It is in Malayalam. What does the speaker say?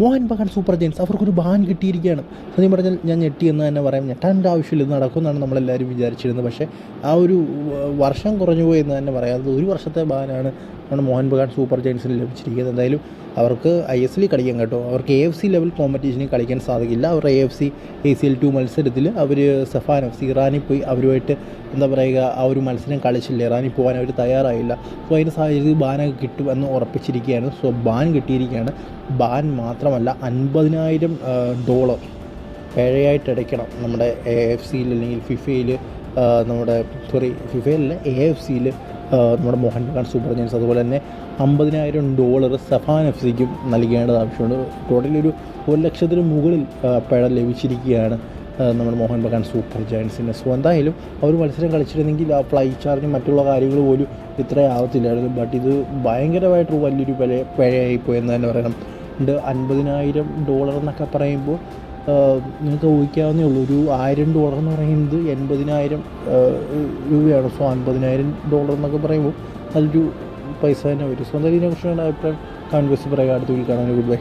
മോഹൻ ബഗാൻ സൂപ്പർ ജയൻസ് അവർക്കൊരു ബാൻ കിട്ടിയിരിക്കുകയാണ്. സത്യം പറഞ്ഞാൽ ഞാൻ ഞെട്ടി എന്ന് തന്നെ പറയാം. ഞെട്ടാന്റെ ആവശ്യമില്ല ഇത് നടക്കുമെന്നാണ് നമ്മളെല്ലാവരും വിചാരിച്ചിരുന്നത്. പക്ഷേ ആ ഒരു വർഷം കുറഞ്ഞു പോയി എന്ന് തന്നെ പറയാം. അത് ഒരു വർഷത്തെ ബാനാണ് നമ്മുടെ മോഹൻ ബഗാൻ സൂപ്പർ ജയൻസിന് ലഭിച്ചിരിക്കുന്നത്. എന്തായാലും അവർക്ക് ഐ എസ് എല്ലിൽ കളിക്കാൻ കേട്ടോ. അവർക്ക് എ എഫ് സി ലെവൽ കോമ്പറ്റീഷനിൽ കളിക്കാൻ സാധിക്കില്ല. അവരുടെ A F C A C L two മത്സരത്തിൽ അവർ സഫാൻ എഫ് സി ഇറാനിൽ പോയി അവരുമായിട്ട് എന്താ പറയുക ആ ഒരു മത്സരം കളിച്ചില്ല? ഇറാനിൽ പോകാൻ അവർ തയ്യാറായില്ല. അപ്പോൾ അതിന്റെ സാഹചര്യത്തിൽ ബാനൊക്കെ കിട്ടും എന്ന് ഉറപ്പിച്ചിരിക്കുകയാണ്. സോ ബാൻ കിട്ടിയിരിക്കുകയാണ്. ബാൻ മാത്രമല്ല അൻപതിനായിരം ഡോളർ പേഴയായിട്ട് അടയ്ക്കണം നമ്മുടെ എ എഫ് സിയിൽ അല്ലെങ്കിൽ ഫിഫയിൽ നമ്മുടെ സോറി ഫിഫയിലല്ല എ എഫ് സിയിൽ നമ്മുടെ മോഹൻ ബഗാൻ സൂപ്പർ ജയൻസ് അതുപോലെ തന്നെ അമ്പതിനായിരം ഡോളർ സഫാൻ എഫ് സിക്കും നൽകേണ്ടത് ആവശ്യമുണ്ട്. ടോട്ടലി ഒരു ഒരു ലക്ഷത്തിന് മുകളിൽ പഴ ലഭിച്ചിരിക്കുകയാണ് നമ്മുടെ മോഹൻ ബഗാൻ സൂപ്പർ ജയൻസിന്. സോ എന്തായാലും അവർ മത്സരം കളിച്ചിരുന്നെങ്കിൽ ആ ഫ്ലൈ ചാർജും മറ്റുള്ള കാര്യങ്ങൾ പോലും ഇത്രയും ആവത്തില്ലായിരുന്നു ബട്ട് ഇത് ഭയങ്കരമായിട്ട് വലിയൊരു പിഴ പിഴയായി പോയെന്ന് തന്നെ പറയണം. അൻപതിനായിരം ഡോളർ എന്നൊക്കെ പറയുമ്പോൾ നിങ്ങൾക്ക് ഊഹിക്കാവുന്നേ ഉള്ളൂ ഒരു ആയിരം ഡോളർ എന്ന് പറയുന്നത് എൺപതിനായിരം രൂപയാണ്. സോ അൻപതിനായിരം ഡോളർ എന്നൊക്കെ പറയുമ്പോൾ നല്ലൊരു പൈസ തന്നെ വരും. സോ എന്തായാലും ഇതിനെക്കുറിച്ച് അഭിപ്രായം കൺവേഴ്സ് പറയാം. അടുത്ത വീട്ടിൽ കാണാൻ ഗുഡ് ബൈ